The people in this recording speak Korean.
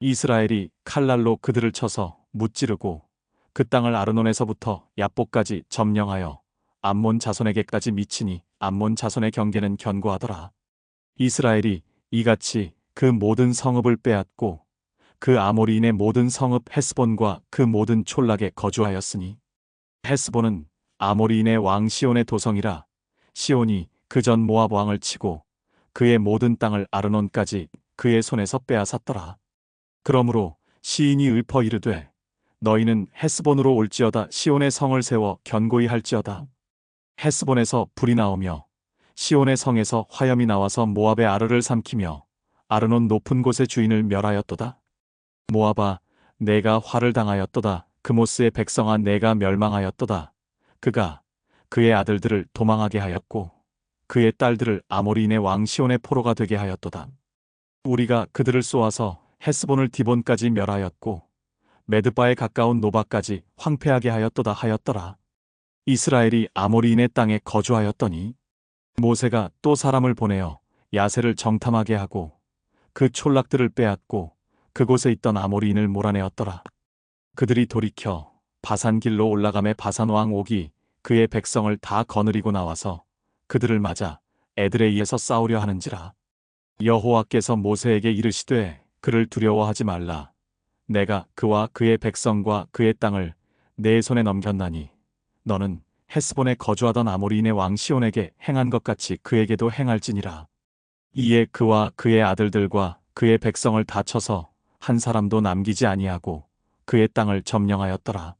이스라엘이 칼날로 그들을 쳐서 무찌르고 그 땅을 아르논에서부터 야복까지 점령하여 암몬 자손에게까지 미치니 암몬 자손의 경계는 견고하더라. 이스라엘이 이같이 그 모든 성읍을 빼앗고 그 아모리인의 모든 성읍 헤스본과 그 모든 촌락에 거주하였으니 헤스본은 아모리인의 왕 시온의 도성이라 시온이 그 전 모압 왕을 치고 그의 모든 땅을 아르논까지 그의 손에서 빼앗았더라. 그러므로 시인이 읊어 이르되 너희는 헤스본으로 올지어다 시온의 성을 세워 견고히 할지어다. 헤스본에서 불이 나오며 시온의 성에서 화염이 나와서 모압의 아르를 삼키며 아르논 높은 곳의 주인을 멸하였도다. 모압아 내가 화를 당하였도다. 그모스의 백성아 내가 멸망하였도다. 그가 그의 아들들을 도망하게 하였고 그의 딸들을 아모리인의 왕 시온의 포로가 되게 하였도다. 우리가 그들을 쏘아서 헤스본을 디본까지 멸하였고 메드바에 가까운 노바까지 황폐하게 하였도다 하였더라. 이스라엘이 아모리인의 땅에 거주하였더니 모세가 또 사람을 보내어 야세를 정탐하게 하고 그 촌락들을 빼앗고 그곳에 있던 아모리인을 몰아내었더라. 그들이 돌이켜 바산 길로 올라감에 바산 왕 옥이 그의 백성을 다 거느리고 나와서 그들을 맞아 에드레이에서 싸우려 하는지라. 여호와께서 모세에게 이르시되 그를 두려워하지 말라. 내가 그와 그의 백성과 그의 땅을 내 손에 넘겼나니 너는 헤스본에 거주하던 아모리인의 왕 시온에게 행한 것 같이 그에게도 행할지니라. 이에 그와 그의 아들들과 그의 백성을 다 쳐서 한 사람도 남기지 아니하고 그의 땅을 점령하였더라.